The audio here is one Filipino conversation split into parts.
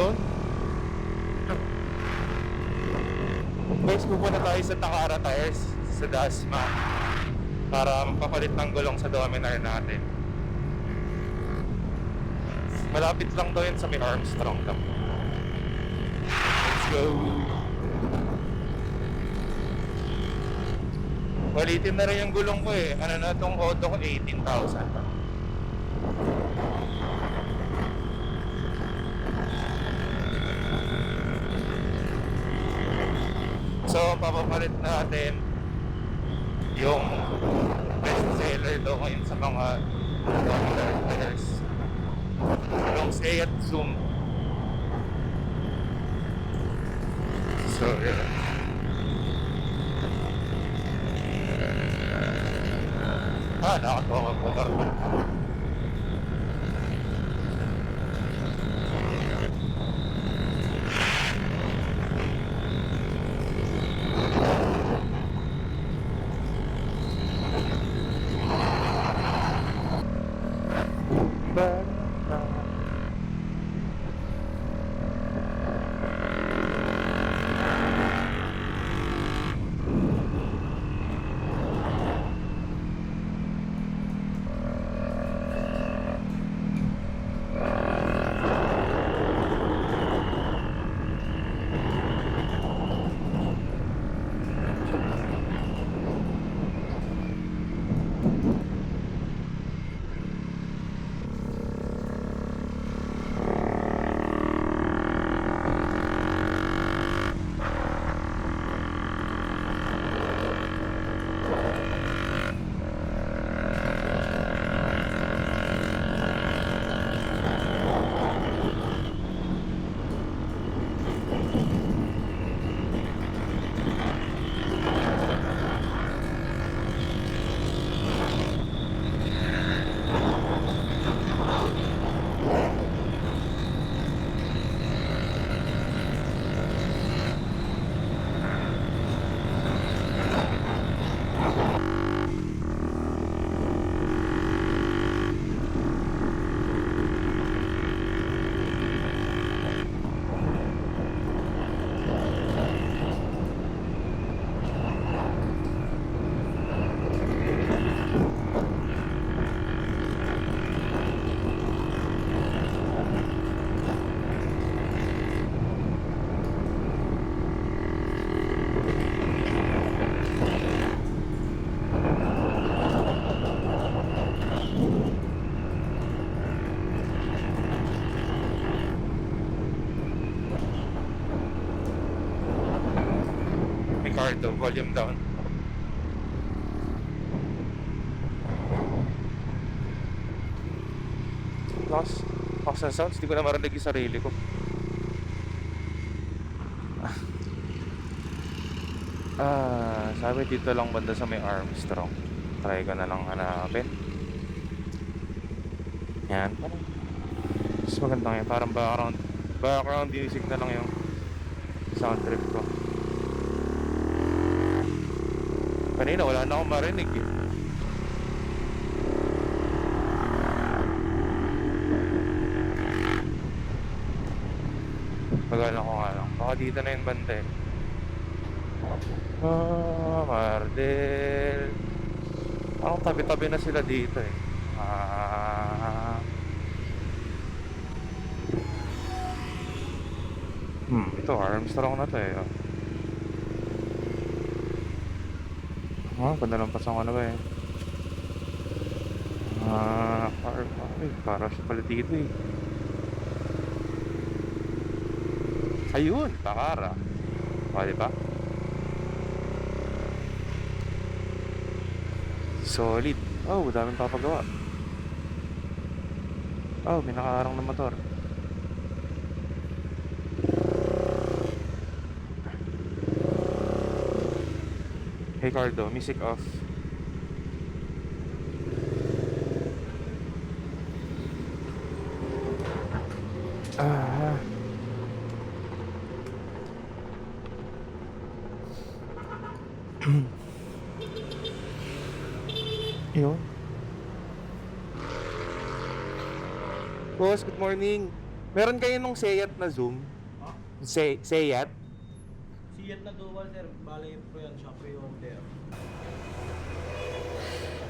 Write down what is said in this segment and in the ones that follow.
Yun. Guys, pupunta tayo sa Takara Tires sa Dasma para magpapalit ng gulong sa Dominar natin. Malapit lang daw yun sa may Armstrong lang. Let's go! Walitin na rin yung gulong ko eh. Ano na itong auto ko, 18,000. So, papapalit natin yung best seller daw sa mga Dominar players. Yung Seat Zoom. So, yun. Ah, nakatawa ko Ricardo, volume down. Lakas, lakas ng sounds, di ko na marinig yung sarili ko. Ah, sabi dito lang banda sa may Armstrong. Try ko na lang hanapin. Yan, parang mas maganda ngayon. Parang background, background music na lang yung sound trip ko. Kanina wala na akong marinig eh. Tagal ko nga lang. Baka dito na yung banda eh. Ah, Mardel. Parang tabi-tabi na sila dito eh. Ah. Hmm, ito Armstrong na to eh. oh. Ah, panalampasan ko na ba eh. Ah, par, ay, para sa pala dito eh. Ayun, Takara. O, di ba? Solid. Oh, daming papagawa. Oh, may nakaarang na motor. Hey Cardo, music off. Ah. Yun. Boss, good morning. Meron kayo nung Seat na Zoom? Ha? Se Seat? Siyat na dual sir, bale pro yan, siya pre-order.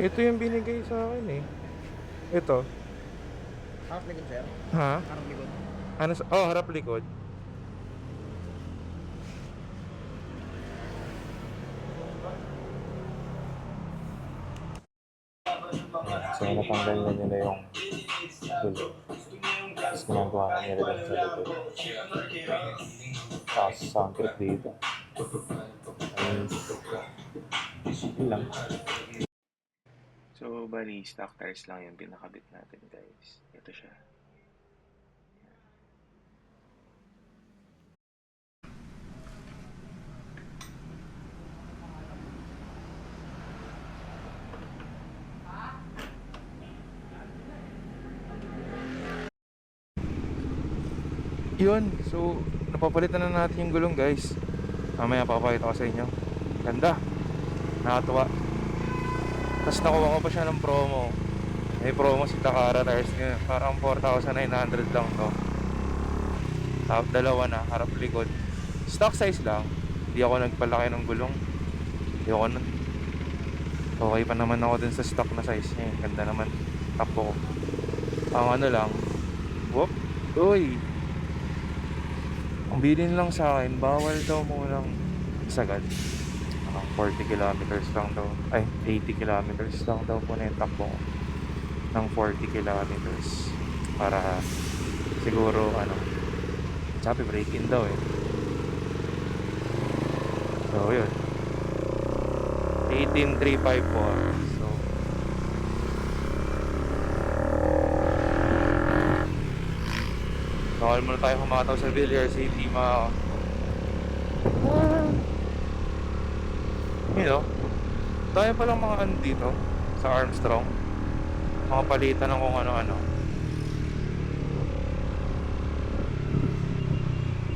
Ito yung binigay sa akin eh. Ito. Harap likod sir? Ha? Harap likod. Ano sa... Oh, harap likod. So, natanggal na nila yung dulo. Tapos ginagawa na nila lang sa likod. Tapos soundtrack dito. Ayun. Yun lang. So, bali, stock tires lang yung pinakabit natin, guys. Ito siya. Yun. So, napapalitan na natin yung gulong guys. Mamaya papakita ko sa inyo. Ganda. Nakatuwa. Tapos nakuha ko pa siya ng promo. May promo si Takara Tires ngayon. Parang 4,900 lang to. Top dalawa na, harap likod. Stock size lang. Hindi ako nagpalaki ng gulong. Hindi ako nun. Okay pa naman ako dun sa stock na size niya. Ganda naman. Takbo. Ang ano lang. Whoop. Uy. Ang bilin lang sa akin, bawal daw munang sagad. Parang 40 kilometers lang daw. Ay, 80 kilometers lang daw po na yung takbo. Ng 40 kilometers. Para siguro, ano, sabi break-in daw eh. So, yun. 18354. So, Bawal muna tayo kumataw sa Villar City, mga... You know, tayo palang mga ano dito sa Armstrong. Mga palitan ng kung ano-ano.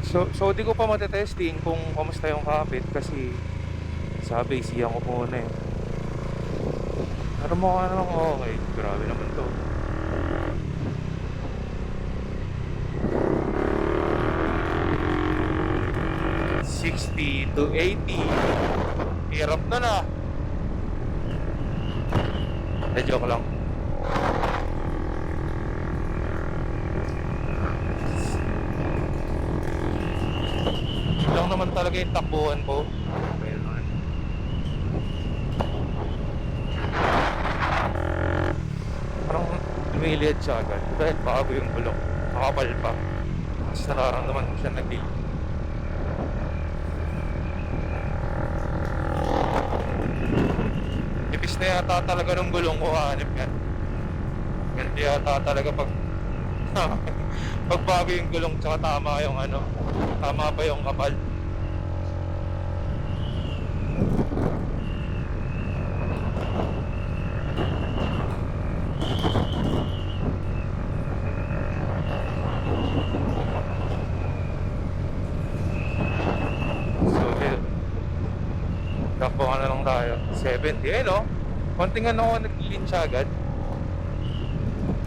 So, so di ko pa matetesting kung kamusta yung kapit kasi sabi, siya ko muna eh. Pero mukha naman okay. Grabe naman to. Sixty to 80 Hirap na na. Eh, joke lang. Lang naman talaga yung takbuhan ko. Parang lumiliyad siya agad. Dahil bago yung bulok. Makapal pa. Tapos nararamdaman ko siya nag na yata talaga ng gulong ko hanip yan. Ganti yata talaga pag pag bago yung gulong tsaka tama yung ano, tama pa yung kapal. Takbo ka na lang tayo. 70. Eh, no? Konting ano ako nag-lean siya agad.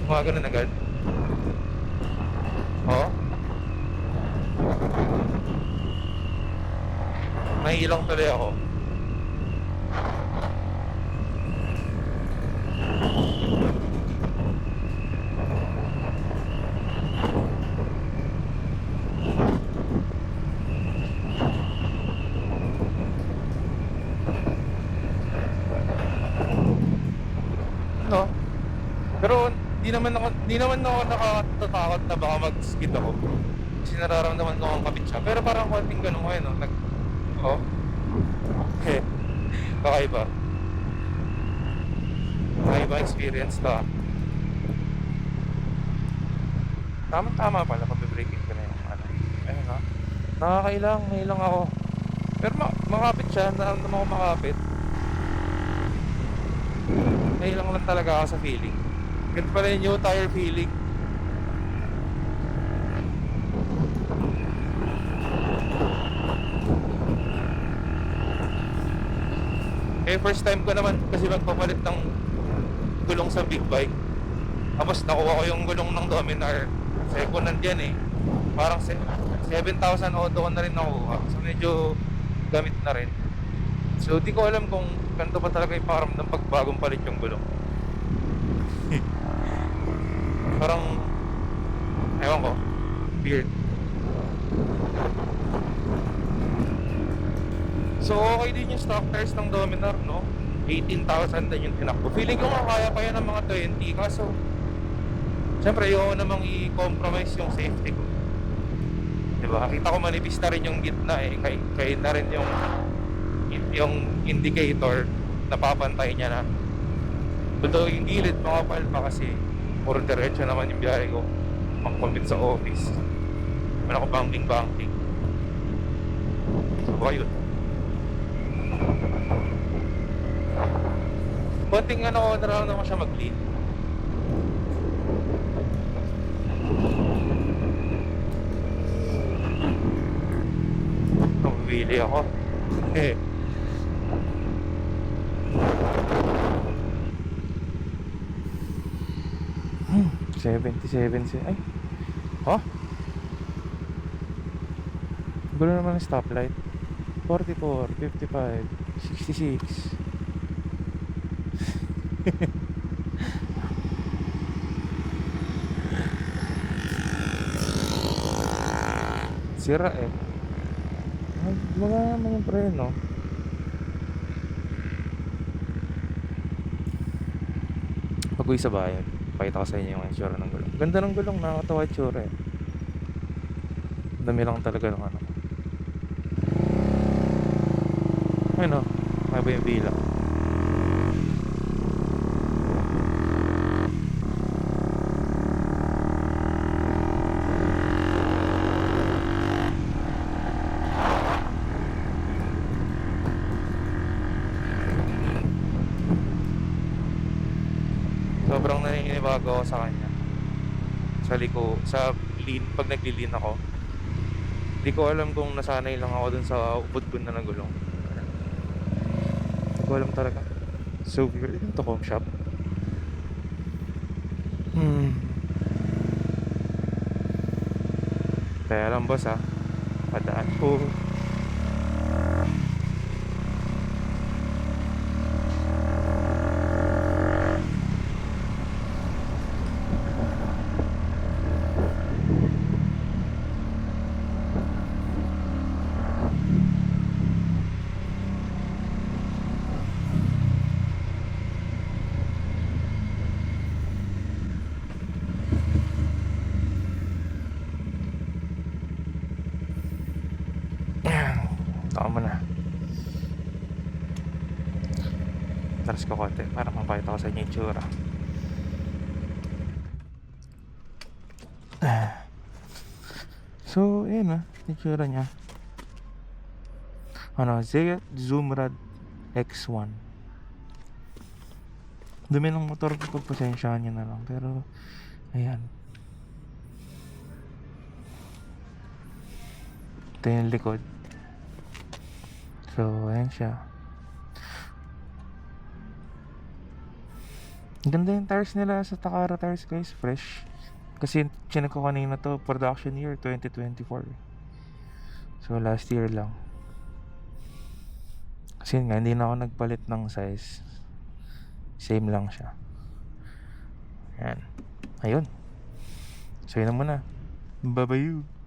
Mga ganun agad. Oo. Nahilang tuloy ako. No? Pero di naman ako di naman ako nakatatakot na baka mag-skid ako. Kasi nararamdaman ko ang kapit siya. Pero parang konting ganun ngayon, no? Nag Oh. Eh. Kakaiba. Kakaiba experience to. ah. Tama-tama pala pag breaking ko na yung ano. Ayun ha. Nakakailang, nailang ako. Pero ma makapit siya, nararamdaman ko makapit. Nailang lang talaga ako sa feeling. Ganito pala yung new tire feeling. Eh, first time ko naman kasi magpapalit ng gulong sa big bike. Tapos nakuha ko yung gulong ng Dominar. Second hand yan eh. Parang se- 7,000 auto na rin nakuha. So medyo gamit na rin. So di ko alam kung ganito pa talaga yung pakiramdam pag bagong palit yung gulong. Parang, ewan ko, weird. So okay din yung stock tires ng Dominar, no? 18,000 din yung tinakbo. Feeling ko nga kaya pa yan ng mga 20, kaso Siyempre, yung namang i-compromise yung safety ko. Diba? Kita ko manipis na rin yung gitna eh. Kay, kaya na rin yung yung indicator napapantay niya na. Although yung gilid makapal pa kasi puro diretso naman yung biyahe ko. Pang-commute sa office. Wala ko banking-banking. So, ayun. Konting ano, nararamdaman ko siya mag-lean. Pumili ako. Eh. Hmm, 77 si... Ay. Oh? Gulo naman ang stoplight. 44, 55, 66. Sira eh. Ay, wala naman yung preno. Pag uwi sa bayan, pakita ko sa inyo yung itsura ng gulong. Ganda ng gulong, nakakatawa itsura eh. Dami lang talaga ng ano. Ayun o, may ba yung bilang? Ako sa kanya. Sa liko, sa lean, pag nagli-lean ako. Hindi ko alam kung nasanay lang ako dun sa ubod-bud na ng gulong. Hindi ko alam talaga. So weird. Ito to home shop. Hmm. Kaya lang boss ha. Padaan po. Ko konti para mapakita ko sa inyo yung. So, yun ah. Yung tsura. Ano, Zayat Zoomrad X1. Dumi ng motor ko, pagpasensyahan nyo na lang. Pero, ayan. Ito yung likod. So, ayan siya. Ganda yung tires nila sa Takara tires guys, fresh. Kasi chinek ko kanina to, production year 2024. So, last year lang. Kasi nga, hindi na ako nagpalit ng size. Same lang siya. Ayan. Ayun. So, yun na muna. Bye-bye.